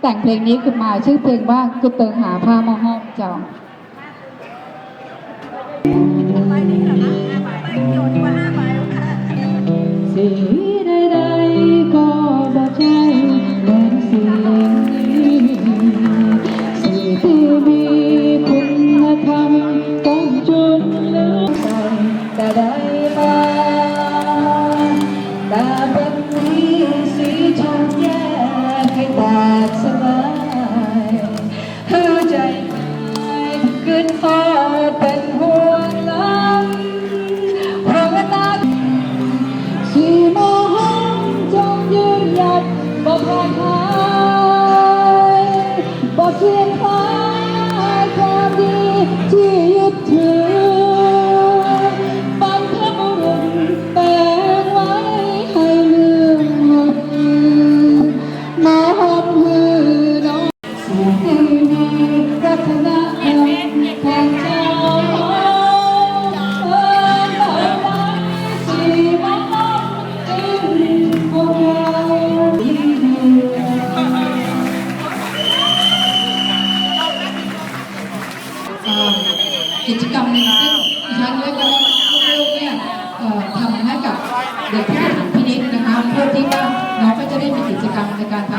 แต่งเพลงนี้ขึ้นมาชื่อเพลงว่ากุเติงหาผ้ามาห้อมเจ้า ขึ้นฟ้าเป็นห่วงล้ำเพราะตาขี่โมหันจงยืนหยัดบอกผ่า กิจกรรมหนึ่งซึ่งดิฉันและก็ลูกๆเนี่ยทำให้กับเด็กที่ถามพินิจนะคะเพื่อที่ว่าน้องก็จะได้มีกิจกรรมในการท